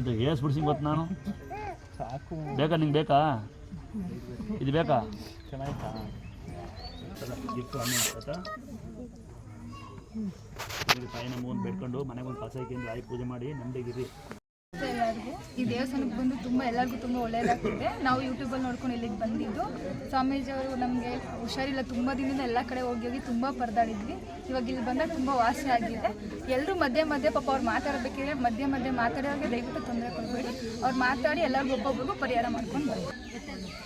ಇದು ಏಸ್ಬಿಡ್ಸಿ ಗೊತ್ತು ನಾನು? ಸಾಕು. ಬೇಕಾ ನಿಂಗೆ ಬೇಕಾ? ಇದು ಬೇಕಾ? ಚೆನ್ನಾಗಿತ್ತಾ ಗಿಫ್ಟ್ ತಾಯಿ ನಮ್ಮನ್ನು ಬೇಡ್ಕೊಂಡು ಮನೆಗೆ ಒಂದು ಕಸ ಹಾಕಿ ಆಯಿ ಪೂಜೆ ಮಾಡಿ ಎಲ್ಲರಿಗೂ. ಈ ದೇವಸ್ಥಾನಕ್ಕೆ ಬಂದು ತುಂಬ ಎಲ್ಲರಿಗೂ ತುಂಬ ಒಳ್ಳೆಯದಾಗ್ತಿದೆ ನಾವು ಯೂಟ್ಯೂಬಲ್ಲಿ ನೋಡ್ಕೊಂಡು ಇಲ್ಲಿಗೆ ಬಂದಿದ್ದು. ಸ್ವಾಮೀಜಿ ಅವರು ನಮಗೆ ಹುಷಾರಿಲ್ಲ, ತುಂಬ ದಿನದಿಂದ ಎಲ್ಲ ಕಡೆ ಹೋಗಿ ಹೋಗಿ ತುಂಬ ಪರದಾಡಿದ್ವಿ. ಇವಾಗ ಇಲ್ಲಿ ಬಂದಾಗ ತುಂಬ ವಾಸಿ ಆಗಿದೆ. ಎಲ್ಲರೂ ಮಧ್ಯೆ ಮಧ್ಯೆ ಪಾಪ ಅವ್ರು ಮಾತಾಡಬೇಕಿದ್ರೆ ಮಧ್ಯೆ ಮಧ್ಯೆ ಮಾತಾಡೋರಿಗೆ ದಯವಿಟ್ಟು ತೊಂದರೆ ಕೊಡಬೇಡಿ. ಅವ್ರು ಮಾತಾಡಿ ಎಲ್ಲರಿಗೂ ಒಬ್ಬೊಬ್ಬರಿಗೂ ಪರಿಹಾರ ಮಾಡ್ಕೊಂಡು ಬನ್ನಿ.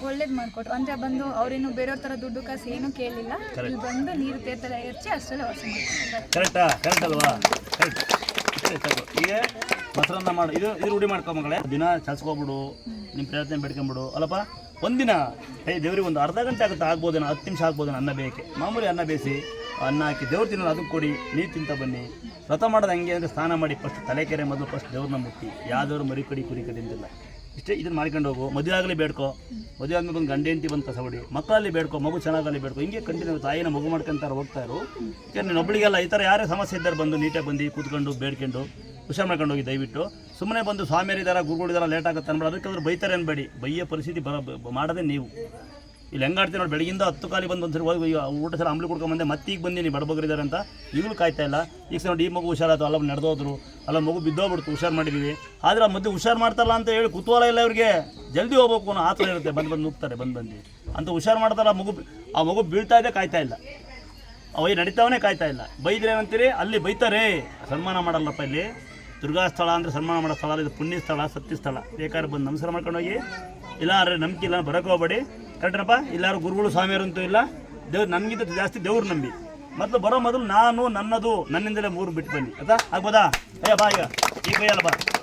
ಒಳ್ಳೇದು ಮಾಡಿಕೊಟ್ರು. ಅಂದರೆ ಬಂದು ಅವ್ರೇನು ಬೇರೆಯವ್ರ ಥರ ದುಡ್ಡು ಕಾಸು ಏನೂ ಕೇಳಿಲ್ಲ. ಇಲ್ಲಿ ಬಂದು ನೀರು ತೇತಲ ಎರಚಿ ಅಷ್ಟೆಲ್ಲ ವಾಸಿ ಮಾಡ್ಕೊಂಡು ಈಗ ಮೊಸರನ್ನ ಮಾಡು ಇದು ಇದು ರೂಢಿ ಮಾಡ್ಕೊ ಮಗಳೇ ದಿನ ಚಾಚ್ಕೊಬಿಡು ನಿಮ್ಮ ಪ್ರಯತ್ನ ಬೇಡ್ಕೊಂಬಿಡು ಅಲ್ಲಪ್ಪ ಒಂದಿನ ಏ ದೇವ್ರಿಗೆ ಒಂದು ಅರ್ಧ ಗಂಟೆ ಆಗುತ್ತೆ ಆಗ್ಬೋದೇನೋ ಹತ್ತು ನಿಮಿಷ ಆಗ್ಬೋದೇನೋ ಅನ್ನ ಬೇಕೆ. ಮಾಮೂಲಿ ಅನ್ನ ಬೇಯಿಸಿ, ಅನ್ನ ಹಾಕಿ, ದೇವ್ರು ತಿನ್ನೋದು ಅದಕ್ಕೆ ಕೊಡಿ, ನೀರು ತಿಂತ ಬನ್ನಿ ವ್ರತ ಮಾಡೋದು ಹಂಗೆ, ಅಂದರೆ ಸ್ನಾನ ಮಾಡಿ ಫಸ್ಟ್ ತಲೆಕೆರೆ ಮೊದಲು ಫಸ್ಟ್ ದೇವ್ರನ್ನ ಮುಟ್ಟಿ. ಯಾವ್ದವ್ರು ಮರಿ ಕಡಿ ಕುರಿ ಕಡಿ ಅಂತಿಲ್ಲ ಇಷ್ಟೇ ಇದನ್ನ ಮಾಡ್ಕೊಂಡು ಹೋಗು. ಮದುವೆ ಆಗಲಿ ಬೇಡ್ಕೋ. ಮದುವೆ ಆದ್ಮೇಲೆ ಬಂದು ಗಂಡ ಹೆಂಡತಿ ಬಂದು ಕಸ ಮಕ್ಕಳಲ್ಲಿ ಬೇಡ್ಕೊ, ಮಗು ಚೆನ್ನಾಗಲ್ಲಿ ಬೇಡ್ಕೊ. ಹಿಂಗೆ ಕಂಟಿನ್ಯೂ ತಾಯಿನ ಮಗು ಮಾಡ್ಕೊಂತಾರೆ ಹೋಗ್ತಾ ಇರು. ಯಾಕೆ ನೀನು ಒಬ್ಬಳಿಗೆಲ್ಲ ಈ ಥರ ಯಾರೇ ಸಮಸ್ಯೆ ಇದ್ದಾರೆ ಬಂದು ನೀಟಾಗಿ ಬಂದು ಕೂತ್ಕೊಂಡು ಬೇಡ್ಕೊಂಡು ಹುಷಾರು ಮಾಡ್ಕೊಂಡು ಹೋಗಿ ದಯವಿಟ್ಟು. ಸುಮ್ಮನೆ ಬಂದು ಸ್ವಾಮಿಯರಿದ್ದಾರೆ ಗುರುಗಳಿದಾರ ಲೇಟ್ ಆಗುತ್ತೆ ಅನ್ಬೇಡ ಅದಕ್ಕೆ ಬೈತಾರೆ ಅನ್ಬೇಡಿ. ಬೈಯೋ ಪರಿಸ್ಥಿತಿ ಬರ ಮಾಡೋದೇ ನೀವು. ಇಲ್ಲಿ ಹೆಂಗಾಡ್ತೀನಿ ನೋಡಿ ಬೆಳಗಿಂದ ಹತ್ತು ಕಾಲಿ ಬಂದು ಒಂದ್ಸರಿ ಹೋಗಿ ಊಟ ಸಲ ಅಂಬ್ಲಿ ಕುಡ್ಕೊಂಬಂದೆ ಮತ್ತೆ ಈಗ ಬಂದೀನಿ ಬಡಬಗ್ರಿದ್ದಾರೆ ಅಂತ ಈಗಲೂ ಕಾಯ್ತಾ ಇಲ್ಲ. ಈಗ ಸರ್ ನೋಡಿ, ಈ ಮಗು ಹುಷಾರಾಯ್ತು, ಅಲ್ಲ ನಡೆದೋದ್ರು, ಅಲ್ಲ ಮಗು ಬಿದ್ದೋಗ್ಬಿಡ್ತು, ಹುಷಾರು ಮಾಡಿದ್ದೀವಿ ಆದರೆ ಆ ಮಧ್ಯೆ ಹುಷಾರು ಮಾಡ್ತಾರಲ್ಲ ಅಂತ ಹೇಳಿ ಕುತೂಹಲ ಇಲ್ಲ ಅವ್ರಿಗೆ ಜಲ್ದಿ ಹೋಗ್ಬೇಕು ಅನ್ನೋ ಆತರ ಇರುತ್ತೆ. ಬಂದು ಬಂದು ನುಗ್ತಾರೆ, ಬಂದು ಬಂದು. ಅಂತ ಹುಷಾರು ಮಾಡ್ತಾರ, ಆ ಮಗು ಆ ಮಗು ಬೀಳ್ತಾ ಇದೆ, ಕಾಯ್ತಾ ಇಲ್ಲ. ಅವ ನಡೀತಾವನೇ ಕಾಯ್ತಾ ಇಲ್ಲ. ಬೈದ್ರೆ ಏನಂತೀರಿ? ಅಲ್ಲಿ ಬೈತಾರೆ. ಸನ್ಮಾನ ಮಾಡಲ್ಲಪ್ಪ ಇಲ್ಲಿ. ದುರ್ಗಾ ಸ್ಥಳ ಅಂದರೆ ಸನ್ಮಾನ ಮಾಡೋ ಸ್ಥಳ ಇದು ಪುಣ್ಯ ಸ್ಥಳ ಸತ್ಯ ಸ್ಥಳ ಬೇಕಾದ್ರೆ ಬಂದು ನಮಸ್ಕಾರ ಮಾಡ್ಕೊಂಡು ಹೋಗಿ. ಇಲ್ಲ ನಂಬಿಕೆ ಇಲ್ಲ, ಬರೋಕೆ ಹೋಗ್ಬೇಡಿ. ಕರೆಕ್ಟನಪ್ಪ ಇಲ್ಲಾರು ಗುರುಗಳು ಸ್ವಾಮಿಯರಂತೂ ಇಲ್ಲ. ದೇವ್ರು ನಮಗಿಂತ ಜಾಸ್ತಿ ದೇವ್ರು ನಂಬಿ. ಮೊದಲು ಬರೋ ಮೊದಲು ನಾನು ನನ್ನದು ನನ್ನಿಂದಲೇ ಮೂರು ಬಿಟ್ಟು ಬನ್ನಿ. ಆಯ್ತಾ? ಆಗ್ಬೋದಾ? ಅಯ್ಯ ಬಾ ಈಗ. ಈಗ ಬೈಯಲ್ಲ ಬಾ.